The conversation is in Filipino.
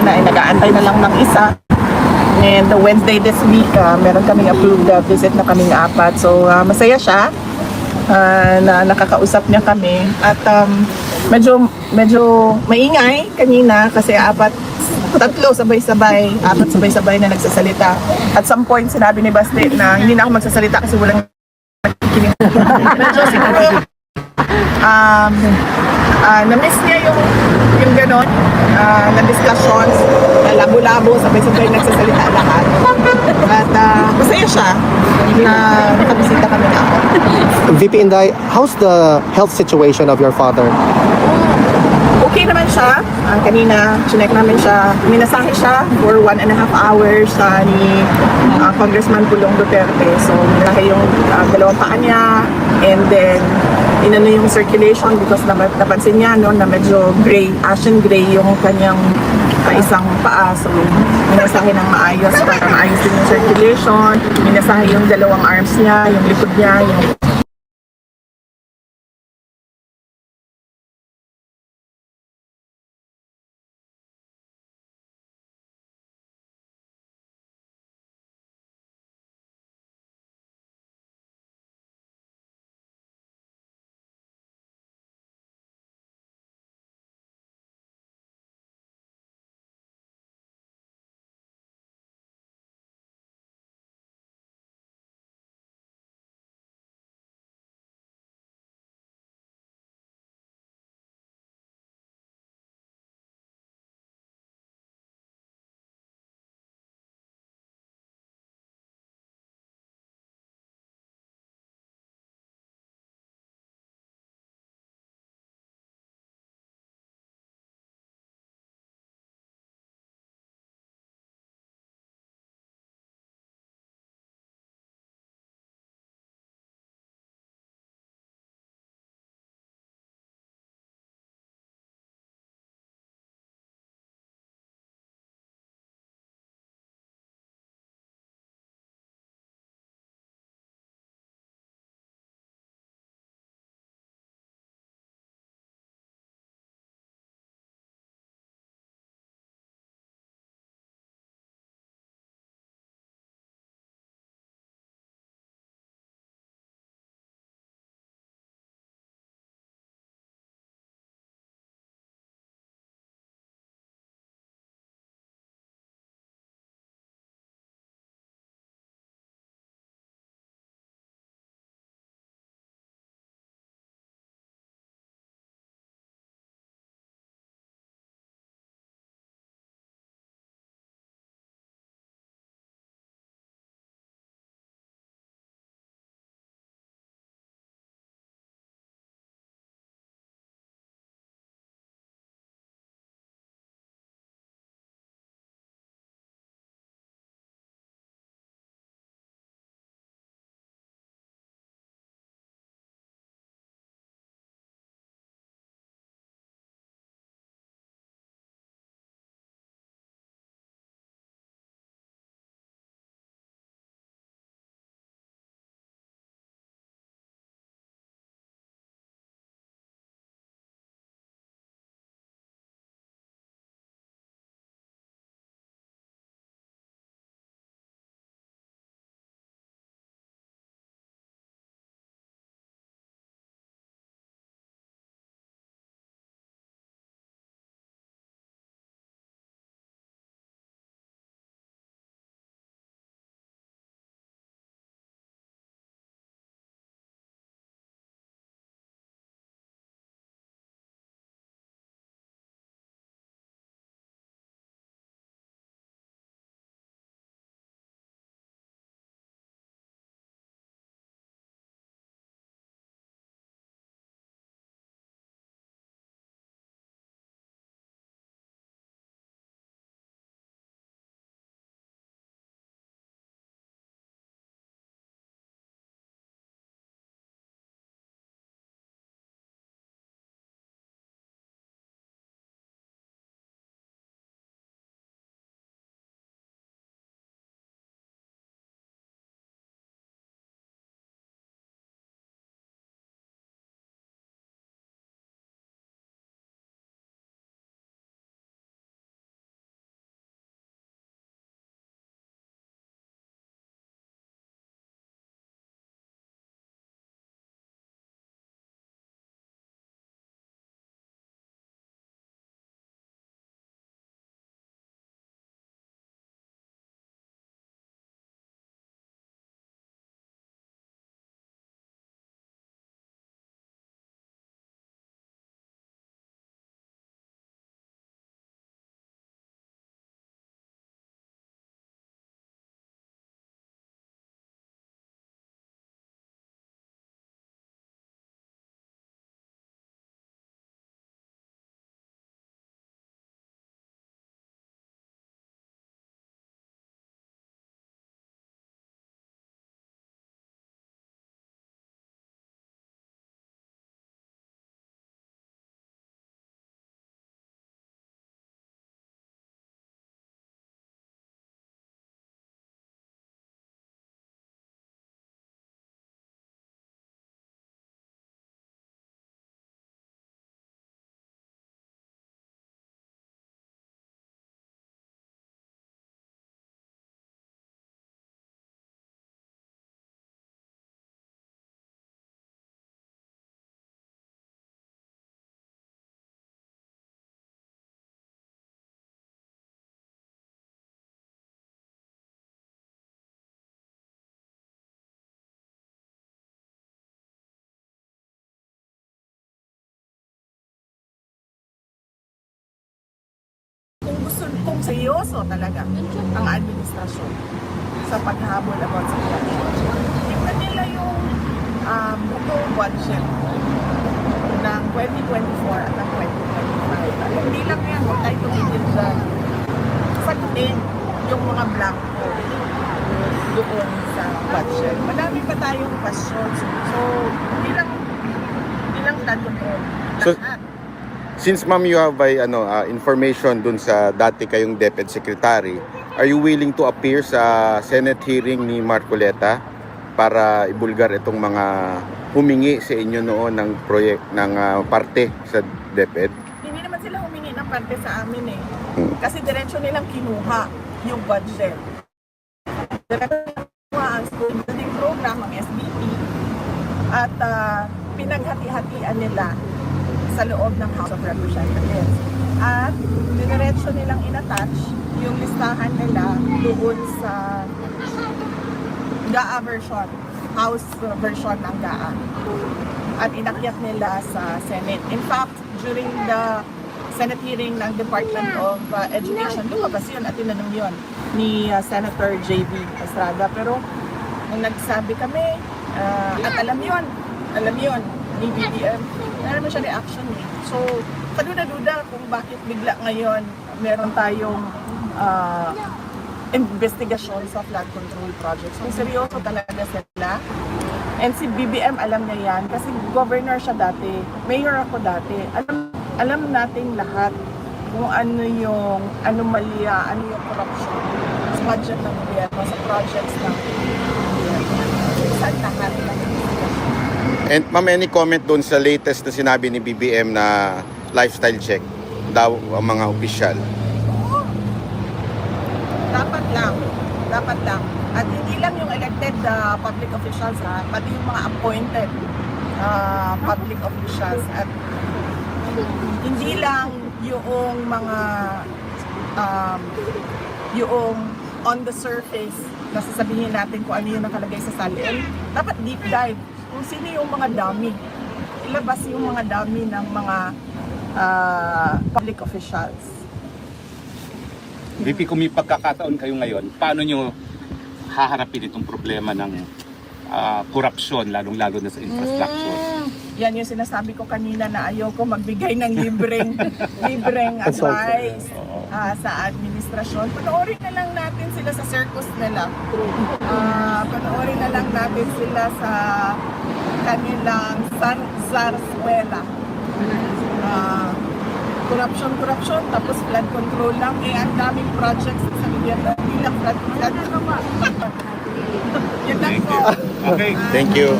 na ay nag-aantay na lang ng isa. And the Wednesday this week, ah, meron kaming approved ah, visit na kaming apat. So, ah, masaya siya ah, na nakakausap niya kami. At um, medyo, medyo maingay kanina kasi apat, tatlo sabay-sabay, apat sabay-sabay na nagsasalita. At some point, sinabi ni Basti na hindi na ako magsasalita kasi walang nakikinig. medyo siguro, um, ah, na-miss niya yung yung ganon, ah, na discussions, na labo-labo, sabay-sabay nagsasalita lahat. At ah, masaya siya na nakabisita kami na ako. VP Inday, how's the health situation of your father? Okay naman siya. Ah, kanina, chinek namin siya. Minasahe siya for one and a half hours sa ni ah, Congressman Pulong Duterte. So, malahi yung ah, dalawang paa niya. And then, inano yung circulation because nap- napansin niya no, na medyo gray, ashen gray yung kanyang ah, isang paa. So, minasahe ng maayos para maayos din yung circulation. Minasahe yung dalawang arms niya, yung likod niya, yung seryoso talaga ang administrasyon sa paghabol about sa corruption. Tingnan nila yung um, buong budget ng 2024 at ng 2025. At hindi lang yan, huwag tayo tumigil dyan. Sagutin yung mga blanco doon sa budget. Madami pa tayong questions. So, hindi lang, hindi lang control. So-. Since ma'am you have ay, ano, ah, information dun sa dati kayong DepEd Secretary, are you willing to appear sa Senate hearing ni Marcoleta para ibulgar itong mga humingi sa inyo noon ng proyek ng ah, parte sa DepEd? hindi naman sila humingi ng parte sa amin eh. Hmm. Kasi diretsyo nilang kinuha yung budget. Diretsyo kinuha ang school building program, ang SBP, at ah, pinaghati-hatian nila sa loob ng House of Representatives. At diretsyo nilang inattach yung listahan nila doon sa GAA version, House version ng GAA at inakyat nila sa Senate. In fact, during the Senate hearing ng Department of uh, Education, lumabas yun at tinanong yun ni uh, Senator J.B. Estrada. Pero nung nagsabi kami, uh, at alam yun, alam yun ni BBM, meron naman siya reaction eh. So, kaduda-duda kung bakit bigla ngayon meron tayong uh, investigasyon sa flood control projects. So, seryoso talaga sila. And si BBM alam niya yan kasi governor siya dati, mayor ako dati. Alam alam nating lahat kung ano yung anomalya, ano yung corruption sa budget ng gobyerno, sa projects ng gobyerno. Sa lahat ng. And ma'am, any comment doon sa latest na sinabi ni BBM na lifestyle check daw ang mga opisyal? Dapat lang. Dapat lang. At hindi lang yung elected uh, public officials ha, pati yung mga appointed uh, public officials at hindi lang yung mga um, yung on the surface na natin kung ano yung nakalagay sa salin. Dapat deep dive kung sino yung mga dummy. Ilabas yung mga dummy ng mga uh, public officials. VP, kung may pagkakataon kayo ngayon, paano nyo haharapin itong problema ng ah, korupsyon, lalong-lalo na sa infrastructure? Mm. Yan yung sinasabi ko kanina na ayoko magbigay ng libreng libreng advice ah, sa administrasyon. Panoorin na lang natin sila sa circus nila. Ah, panoorin na lang natin sila sa kanilang San Zarzuela. Ah, corruption, corruption, tapos flood control lang. Eh, ang daming projects sa gobyerno. Hindi lang flood, flood. Yun lang po. Okay. Thank you.